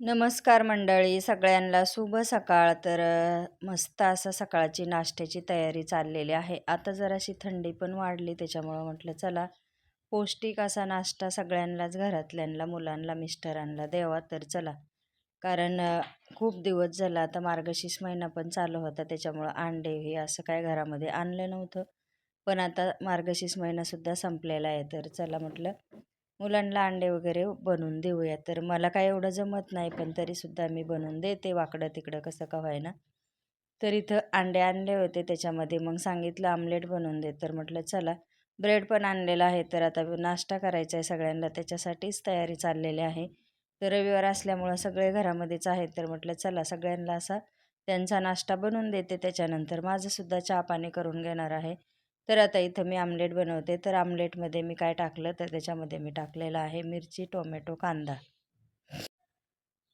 नमस्कार मंडळी सगळ्यांना शुभ सकाळ. तर मस्त असं सकाळची नाश्त्याची तयारी चाललेली आहे. आता जराशी थंडी पण वाढली त्याच्यामुळं म्हटलं चला पौष्टिक असा नाश्ता सगळ्यांनाच घरातल्यांना मुलांना मिस्टरांना द्यावा. तर चला कारण खूप दिवस झाला आता मार्गशीर्ष महिना पण चालू होता त्याच्यामुळं अंडे हे असं काय घरामध्ये आणलं नव्हतं. पण आता मार्गशीर्ष महिनासुद्धा संपलेला आहे. तर चला म्हटलं मुलांना अंडे वगैरे बनवून देऊया. तर मला काय एवढं जमत नाही पण तरीसुद्धा मी बनवून देते. वाकडं तिकडं कसं का व्हायना तर इथं अंडे आणले होते त्याच्यामध्ये. मग सांगितलं आमलेट बनवून दे. तर म्हटलं चला. ब्रेड पण आणलेला आहे. तर आता नाश्ता करायचा आहे सगळ्यांना. त्याच्यासाठीच तयारी चाललेली आहे. तर रविवार असल्यामुळं सगळे घरामध्येच आहेत. तर म्हटलं चला सगळ्यांना असा त्यांचा नाश्ता बनवून देते. त्याच्यानंतर माझंसुद्धा चहा पाणी करून घेणार आहे. तर आता इथं मी आमलेट बनवते. तर आमलेटमध्ये मी काय टाकलं? तर त्याच्यामध्ये मी टाकलेलं आहे मिरची टोमॅटो कांदा.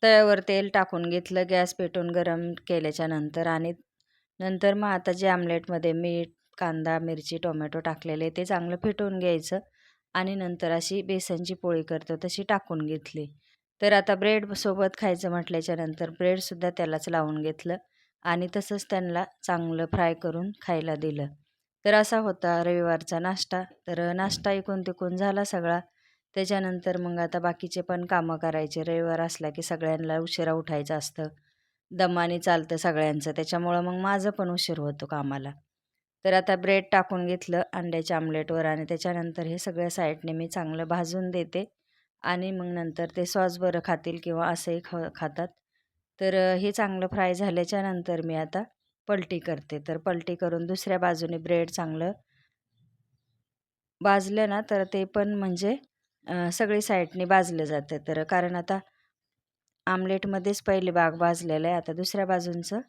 तव्यावर तेल टाकून घेतलं. गॅस पेटून गरम केल्याच्यानंतर आणि नंतर मग आता जे आमलेटमध्ये मीठ कांदा मिरची टोमॅटो टाकलेले ते चांगलं फेटून घ्यायचं आणि नंतर अशी बेसनची पोळी करतो तशी टाकून घेतली. तर आता ब्रेड सोबत खायचं म्हटल्याच्या नंतर ब्रेडसुद्धा त्यालाच लावून घेतलं आणि तसंच त्यांना चांगलं फ्राय करून खायला दिलं. तर असा होता रविवारचा नाश्ता तर नाश्ता इकून तिकून झाला सगळा. त्याच्यानंतर मग आता बाकीचे पण कामं करायचे. रविवार असला की सगळ्यांना उशिरा उठायचं असतं. दमाने चालतं सगळ्यांचं. त्याच्यामुळं मग माझं पण उशीर होतो कामाला. तर आता ब्रेड टाकून घेतलं अंड्याच्या आमलेटवर आणि त्याच्यानंतर हे सगळ्या साईडने मी चांगलं भाजून देते. आणि मग नंतर ते सॉस बरं खातील किंवा असंही ख खातात. तर हे चांगलं फ्राय झाल्याच्यानंतर मी आता पलटी करते. तर पलटी करून दुसऱ्या बाजूने ब्रेड चांगलं भाजलं ना तर ते पण म्हणजे सगळी साईडने भाजलं जातं. तर कारण आता आमलेटमध्येच पहिले बाग भाजलेलं आहे. आता दुसऱ्या बाजूंचं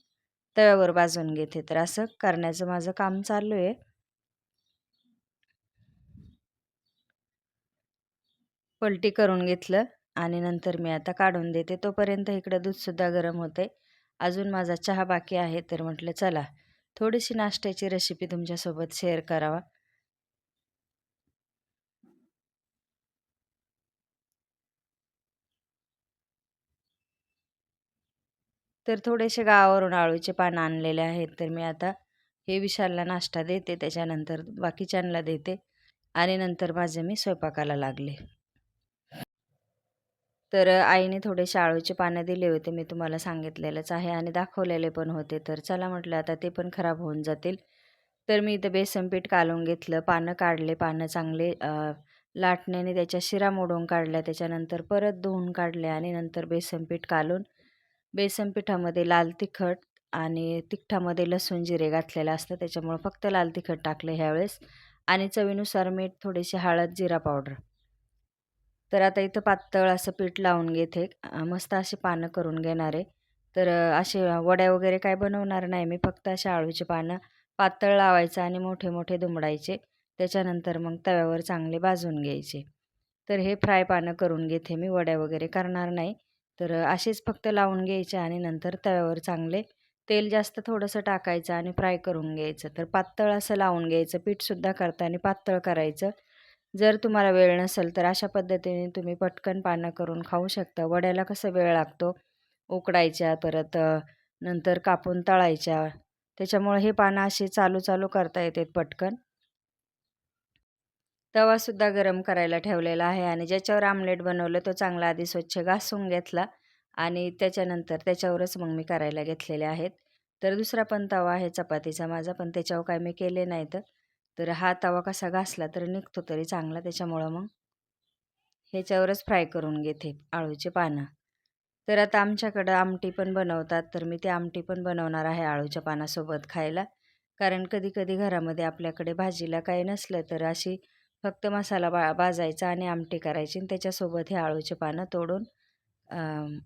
तव्यावर भाजून घेते. तर असं करण्याचं माझं काम चालू आहे. पलटी करून घेतलं आणि नंतर मी आता काढून देते. तोपर्यंत इकडं दूधसुद्धा गरम होते अजून माझा चहा बाकी आहे तर म्हटलं चला थोडीशी नाश्त्याची रेसिपी तुमच्यासोबत शेअर करावा. तर थोडेसे गावावरून आळूचे पानं आणलेले आहेत तर मी आता हे विशालला नाश्ता देते त्याच्यानंतर बाकीच्यांना देते आणि नंतर माझे मी स्वयंपाकाला लागले. तर आईने थोडेसे आळूचे पानं दिले होते मी तुम्हाला सांगितलेलंच आहे आणि दाखवलेले पण होते. तर चला म्हटलं आता ते पण खराब होऊन जातील. तर मी इथं बेसन पीठ घेतलं पानं काढले पानं चांगले लाटण्याने त्याच्या शिरा मोडून काढल्या त्याच्यानंतर परत धुवून काढले आणि नंतर बेसन पीठ कालून बेसन पिठामध्ये लाल तिखट आणि तिखटामध्ये लसूण जिरे घातलेलं असतं त्याच्यामुळं फक्त लाल तिखट टाकलं ह्यावेळेस. आणि चवीनुसार मीठ थोडीशी हळद जिरा पावडर. तर आता इथं पातळ असं पीठ लावून घेते. मस्त असे पानं करून घेणार आहे. तर असे वड्या वगैरे काय बनवणार नाही मी फक्त असे आळूचे पानं पातळ लावायचं आणि मोठे मोठे दुमडायचे. त्याच्यानंतर मग तव्यावर चांगले भाजून घ्यायचे. तर हे फ्राय पानं करून घेते मी वड्या वगैरे करणार नाही. तर असेच फक्त लावून घ्यायचे आणि नंतर तव्यावर चांगले तेल जास्त थोडंसं टाकायचं आणि फ्राय करून घ्यायचं. तर पातळ असं लावून घ्यायचं पीठसुद्धा करताना पातळ करायचं. जर तुम्हाला वेळ नसेल तर अशा पद्धतीने तुम्ही पटकन पानं करून खाऊ शकता. वड्याला कसं वेळ लागतो? उकडायच्या परत नंतर कापून तळायच्या. त्याच्यामुळे हे पानं अशी चालू चालू करता येतात पटकन. तवासुद्धा गरम करायला ठेवलेला आहे आणि ज्याच्यावर आमलेट बनवलं तो चांगला आधी स्वच्छ घासून घेतला आणि त्याच्यानंतर त्याच्यावरच मग मी करायला घेतलेले आहेत. तर दुसरा पण तवा आहे चपातीचा. माझा पण त्याच्यावर काय मी केले नाहीत. तर हा तवा कसा घासला तर निघतो तरी चांगला त्याच्यामुळं मग. ह्याच्यावरच फ्राय करून घेते आळूचे पानं. तर आता आमच्याकडं आमटी पण बनवतात तर मी ते आमटी पण बनवणार आहे आळूच्या पानासोबत खायला. कारण कधी कधी घरामध्ये आपल्याकडे भाजीला काही नसलं तर अशी फक्त मसाला बा भाजायचा आणि आमटी करायची आणि त्याच्यासोबत हे आळूचे पानं तोडून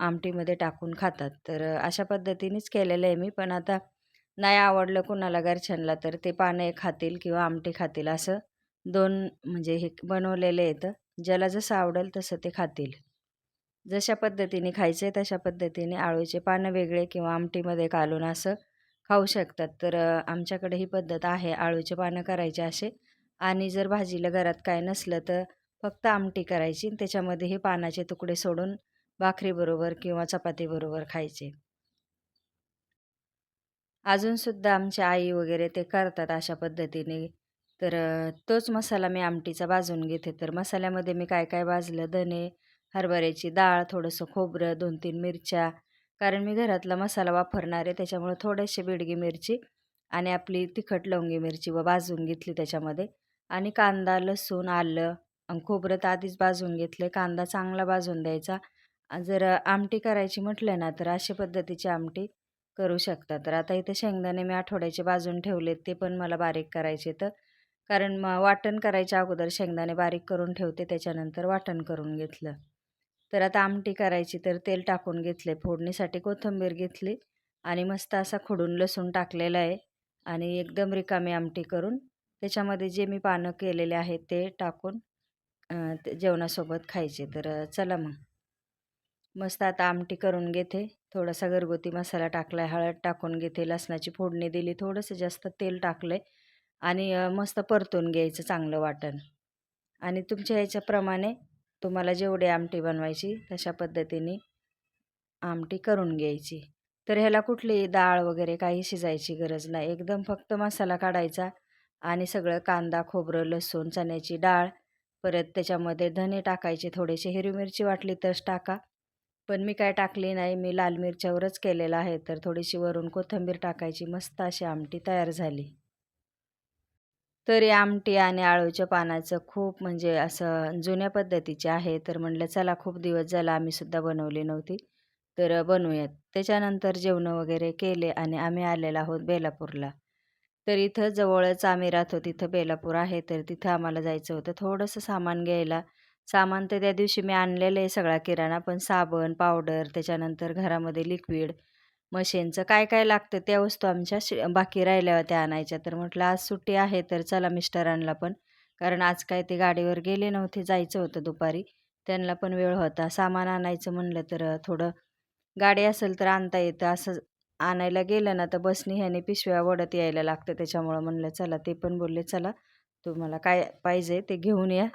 आमटीमध्ये टाकून खातात. तर अशा पद्धतीनेच केलेलं आहे मी. पण आता नाही आवडलं कुणाला घरच्यांना तर ते पानं खातील किंवा आमटी खातील असं दोन म्हणजे हे बनवलेले आहेत. ज्याला जसं आवडेल तसं ते खातील. जशा पद्धतीने खायचे तशा पद्धतीने आळूचे पानं वेगळे किंवा आमटीमध्ये कालून असं खाऊ शकतात. तर आमच्याकडे ही पद्धत आहे आळूचे पानं करायचे असे. आणि जर भाजीला घरात काय नसलं तर फक्त आमटी करायची त्याच्यामध्ये हे पानाचे तुकडे सोडून भाकरीबरोबर किंवा चपातीबरोबर खायचे. अजूनसुद्धा आमची आई वगैरे ते करतात अशा पद्धतीने. तर तोच मसाला मी आमटीचा भाजून घेते. तर मसाल्यामध्ये मी काय काय भाजलं? धने हरभऱ्याची डाळ थोडंसं खोबरं दोन तीन मिरच्या. कारण मी घरातला मसाला वापरणार आहे त्याच्यामुळे थोडेसे बिडगी मिरची आणि आपली तिखट लवंगी मिरची व भाजून घेतली त्याच्यामध्ये. आणि कांदा लसूण आलं आणि खोबरं तर आधीच भाजून घेतले कांदा चांगला भाजून द्यायचा. जर आमटी करायची म्हटलं ना तर अशा पद्धतीची आमटी करू शकता तर आता इथे शेंगदाणे मी आठवड्याचे बाजून ठेवलेत ते पण मला बारीक करायचे तर. कारण मग वाटण करायच्या अगोदर शेंगदाणे बारीक करून ठेवते त्याच्यानंतर वाटण करून घेतलं. तर आता आमटी करायची तर तेल टाकून घेतले फोडणीसाठी कोथिंबीर घेतली आणि मस्त असा खुडून लसूण टाकलेला आहे आणि एकदम रिकामी आमटी करून त्याच्यामध्ये जे मी पानं केलेले आहेत ते टाकून ते जेवणासोबत खायचे. तर चला मग. मस्त आता आमटी करून घेते. थोडासा घरगुती मसाला टाकला आहे हळद टाकून घेते लसणाची फोडणी दिली थोडंसं जास्त तेल टाकलं आहे आणि मस्त परतून घ्यायचं चांगलं वाटण. आणि तुमच्या ह्याच्याप्रमाणे तुम्हाला जेवढी आमटी बनवायची तशा पद्धतीने आमटी करून घ्यायची. तर ह्याला कुठली डाळ वगैरे काही शिजायची गरज नाही. एकदम फक्त मसाला काढायचा आणि सगळं कांदा खोबरं लसूण चण्याची डाळ परत त्याच्यामध्ये धने टाकायचे थोडेसे हिरवी मिरची वाटली तरच टाका. पण मी काय टाकली नाही मी लाल मिरच्यावरच केलेलं आहे. तर थोडीशी वरून कोथिंबीर टाकायची मस्त अशी आमटी तयार झाली. तर या आमटी आणि आळूच्या पानाचं खूप म्हणजे असं जुन्या पद्धतीचे आहे. तर म्हटलं चला खूप दिवस झाला आम्हीसुद्धा बनवली नव्हती. तर बनवूयात. त्याच्यानंतर जेवणं वगैरे केले आणि आम्ही आलेलो आहोत बेलापूरला. तर इथं जवळच आम्ही राहतो तिथं बेलापूर आहे. तर तिथं आम्हाला जायचं होतं. थोडंसं सामान घ्यायला सामान तर त्या दिवशी मी आणलेलं आहे सगळा किराणा पण साबण पावडर त्याच्यानंतर घरामध्ये लिक्विड मशीनचं काय काय लागतं त्या वस्तू आमच्या शि बाकी राहिल्या होत्या आणायच्या. तर म्हटलं आज सुट्टी आहे तर चला मिस्टरांना पण. कारण आज काय ते गाडीवर गेले नव्हते जायचं होतं दुपारी. त्यांना पण वेळ होता. सामान आणायचं म्हणलं तर थोडं गाडी असेल तर आणता येतं. असं आणायला गेलं ना तर बसनी ह्याने पिशव्या वडत यायला लागतं. त्याच्यामुळं म्हणलं चला. ते पण बोलले चला तुम्हाला काय पाहिजे ते घेऊन या.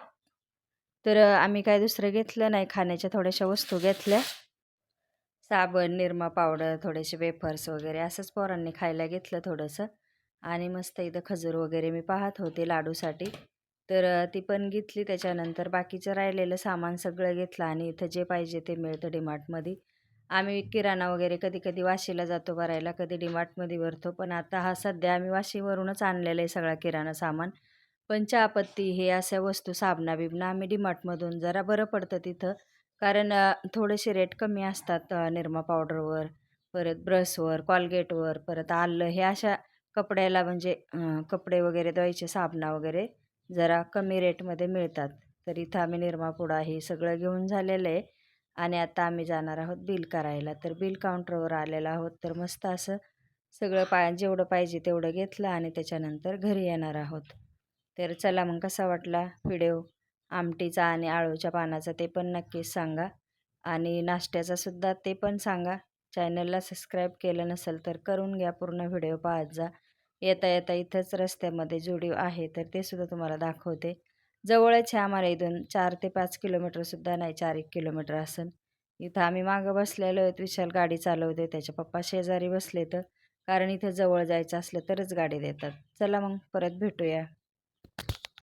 तर आम्ही काय दुसरं घेतलं नाही खाण्याच्या थोड्याशा वस्तू घेतल्या. साबण निरमा पावडर थोडेसे वेफर्स वगैरे असंच पोरांनी खायला घेतलं थोडंसं. आणि मस्त इथं खजूर वगैरे मी पाहत होते लाडूसाठी. तर ती पण घेतली. त्याच्यानंतर बाकीचं राहिलेलं सामान सगळं घेतलं आणि इथं जे पाहिजे ते मिळतं डीमार्टमध्ये. आम्ही किराणा वगैरे कधी कधी वाशीला जातो भरायला कधी डिमार्टमध्ये भरतो. पण आता हा सध्या आम्ही वाशीवरूनच आणलेलं आहे सगळा किराणा सामान. पण चहापत्ती हे अशा वस्तू साबणा बिबणा आम्ही डीमार्टमधून जरा बरं पडतं तिथं. कारण थोडेसे रेट कमी असतात निरमा पावडरवर परत ब्रशवर कॉलगेटवर परत आलं हे अशा कपड्याला म्हणजे कपडे वगैरे धुवायचे साबणा वगैरे जरा कमी रेटमध्ये मिळतात. तर इथं आम्ही निरमापुडा हे सगळं घेऊन झालेलं आहे. आणि आता आम्ही जाणार आहोत बिल करायला. तर बिल काउंटरवर आलेलो आहोत तर मस्त असं सगळं पा जेवढं पाहिजे तेवढं घेतलं आणि त्याच्यानंतर घरी येणार आहोत. तर चला मग कसा वाटला व्हिडिओ? आमटीचा आणि आळूच्या पानाचा ते पण नक्कीच सांगा. आणि नाश्त्याचासुद्धा ते पण सांगा. चॅनलला सबस्क्राईब केलं नसेल तर करून घ्या पूर्ण व्हिडिओ पाहत जा. येता येता इथंच रस्त्यामध्ये जुडिओ आहे तर ते सुद्धा तुम्हाला दाखवते. जवळच आहे आम्हाला इथून चार ते पाच किलोमीटरसुद्धा नाही चार एक किलोमीटर असेल. इथं आम्ही मागं बसलेलो आहेत विशाल गाडी चालवते त्याच्या पप्पा शेजारी बसले तर कारण इथं जवळ जायचं असलं तरच गाडी देतात. चला मग परत भेटूया.